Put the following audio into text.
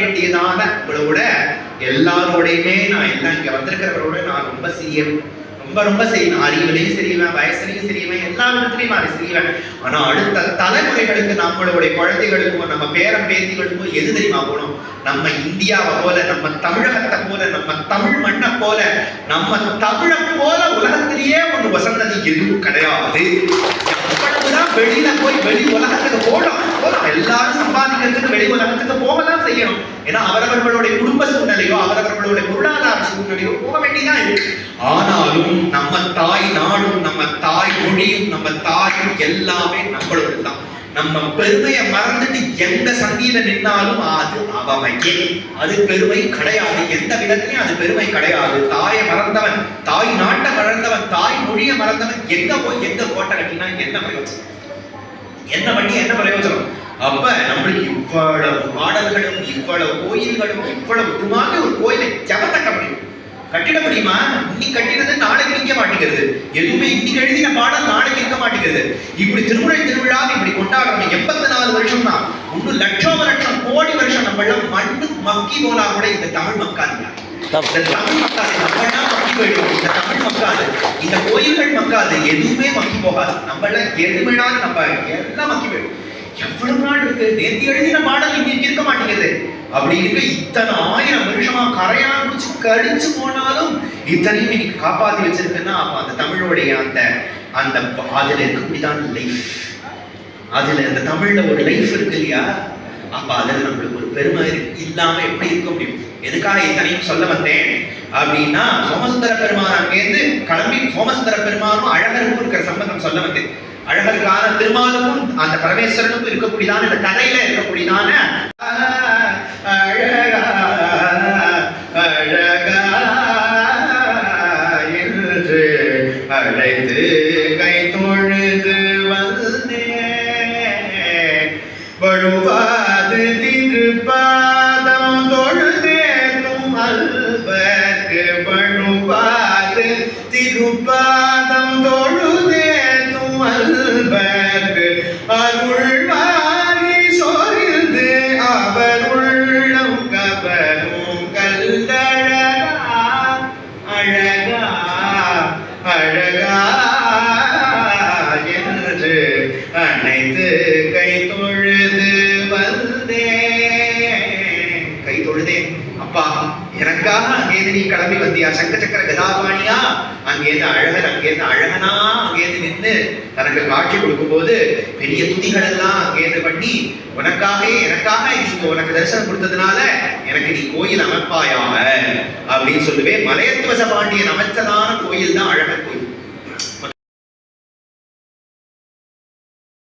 வேண்டியதான உங்களோட எல்லாரோடையுமே நான் எல்லாம் இங்க வந்திருக்கிறவரோட நான் ரொம்ப செய்யணும் ரொம்ப ரொம்ப செய்வேன் அறிவுலையும் செய்வேன் வயசுலையும் செய்வேன் எல்லா விதத்துலையும் நான் செய்வேன் ஆனா அடுத்த தலைமுறைகளுக்கு நம்மளுடைய குழந்தைகளுக்கும் நம்ம பேரம் பேத்திகளுக்கும் எது தெரியுமா போகணும் நம்ம இந்தியாவை போல நம்ம தமிழகத்தை போல நம்ம தமிழ் மண்ணை போல நம்ம தமிழை போல உலகத்திலேயே ஒண்ணு வசந்தது எதுவும் கிடையாது. எவ்வளவுதான் வெளியில போய் வெளி உலகத்துக்கு போகலாம் போகலாம். எல்லாரும் சம்பாதிக்கிறதுக்கு வெளி உலகத்துக்கு போகலாம் செய்யணும் ஏன்னா அவரவர்களுடைய குடும்ப சூழ்நிலையோ அவரவர்களுடைய பொருளாதார சூழ்நிலையோ போக வேண்டியதான் இருக்கு. ஆனாலும் நம்ம தாய் நாடும் நம்ம தாய் மொழியும் நம்ம தாயும் எல்லாமே நம்மளோட தான் நம்ம பெருமையை மறந்துட்டு எந்த சந்தியில நின்னாலும் அது அவமையே. அது பெருமை கிடையாது. எந்த விதத்திலையும் அது பெருமை கிடையாது. தாயை மறந்தவன் தாய் நாட்டை மறந்தவன் தாய் மொழியை மறந்தவன் எங்க போய் எங்க கோட்டை கட்டினா என்ன பிரயோஜனம்? என்ன பண்ணி என்ன பிரயோஜனம்? அப்ப நம்மளுக்கு இவ்வளவு பாடல்களும் இவ்வளவு கோயில்களும் இவ்வளவு இதுமாக ஒரு கோயிலை ஜபம் கட்ட முடியும். கட்டிட முடியுமா? இன்னைக்கு கட்டினது நாளைக்கு நிற்க மாட்டேங்கிறது. எதுவுமே இன்னைக்கு எழுதின பாடல் நாளைக்கு இருக்க மாட்டேங்கிறது. இப்படி திருமுறை திருவிழா இப்படி கொண்டாடுறோம் எண்பத்தி நாலு வருஷம் தான் இன்னும் லட்சோப லட்சம் கோடி வருஷம் நம்ம எல்லாம் மண்ணு மக்கி போனா கூட இந்த தமிழ் மக்காது இந்த தமிழ் மக்காது. நம்ம எல்லாம் மக்கி போயிடும் இந்த தமிழ் மக்காது. இந்த கோயில்கள் மக்காது. எதுவுமே மக்கி போகாது. நம்ம எல்லாம் எது வேணாலும் நம்ம எல்லாம் மக்கி போயிடும் எவ்வளவு நாள் இருக்கு? நேத்தி எழுதின பாடல் இன்னைக்கு இருக்க மாட்டேங்குது. அப்படி இருக்க இத்தனை ஆயிரம் வருஷமா கரையா குடிச்சு கடிச்சு போனாலும் இத்தனையும் இன்னைக்கு காப்பாத்தி வச்சிருக்குன்னா அப்ப அந்த தமிழோடைய அந்த அந்த அதுல இருக்கக்கூடியதான் லைஃப் அதுல அந்த தமிழ்ல ஒரு லைஃப் இருக்கு இல்லையா? அப்ப அதுல நம்மளுக்கு ஒரு பெருமை இருக்கு. இல்லாம எப்படி இருக்க முடியும்? எதுக்காக இத்தனையும் சொல்ல வந்தேன்? அப்படின்னா சோமசுந்தர பெருமான் அங்கேருந்து கிளம்பி சோமசுந்தர பெருமானும் அழகருக்கும் இருக்கிற சம்பந்தம் சொல்ல வந்தேன். அழகருக்கான திருமாலுக்கும் அந்த பரமேஸ்வரனுக்கும் இருக்கக்கூடியதான இந்த கதையில இருக்கக்கூடியதான அழகா அழகா என்று அழைத்து கை தொழுது வந்தேன் வழுவாது திருப்பாதம் தொழுதேனும் அல்பக்கு வழுவாது திருப்பா அழகா அழகா என்று அனைத்து கை தொழுது வந்தேன் கை தொழுதேன் அப்பா எனக்காக அங்கேருந்து நீ கிளம்பி வந்தியா? சங்க சக்கர கதாபாணியா? அங்கேருந்து அழகர் அங்கேருந்து அழகனா? அங்கேருந்து நின்று தனக்கு காட்சி கொடுக்கும்போது பெரிய துதிகள் எல்லாம் அங்கேருந்து பண்ணி உனக்காக எனக்காக இப்போ உனக்கு தரிசனம் கொடுத்ததுனால எனக்கு நீ கோயில் அமைப்பாயாக அப்படின்னு சொல்லுவேன். மலையத்துவச பாண்டியன் அமைச்சதான கோயில் தான் அழகர் கோயில்.